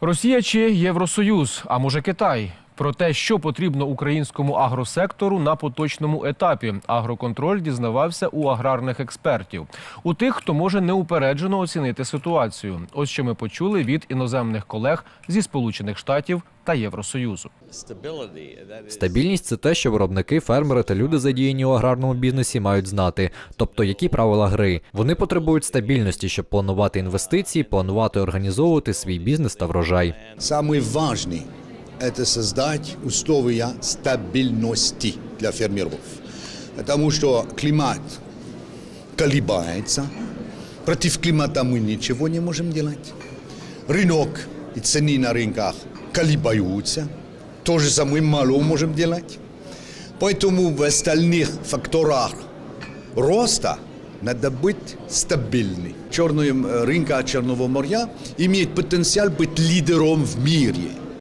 Росія чи Євросоюз, а може Китай. Про те, що потрібно українському агросектору на поточному етапі. Агроконтроль дізнавався у аграрних експертів, у тих, хто може неупереджено оцінити ситуацію. Ось що ми почули від іноземних колег зі Сполучених Штатів та Євросоюзу. Стабільність це те, що виробники, фермери та люди, задіяні у аграрному бізнесі, мають знати. Тобто, які правила гри. Вони потребують стабільності, щоб планувати інвестиції, планувати, організовувати свій бізнес та врожай. Самый важный – это создать условия стабильности для фермеров. Потому что климат колебается, против климата мы ничего не можем делать. Рынок и цены на рынках колебаются, то же самое мало можем делать. Поэтому в остальных факторах роста надо быть стабильным. Черный рынка Черного моря имеет потенциал быть лидером в мире.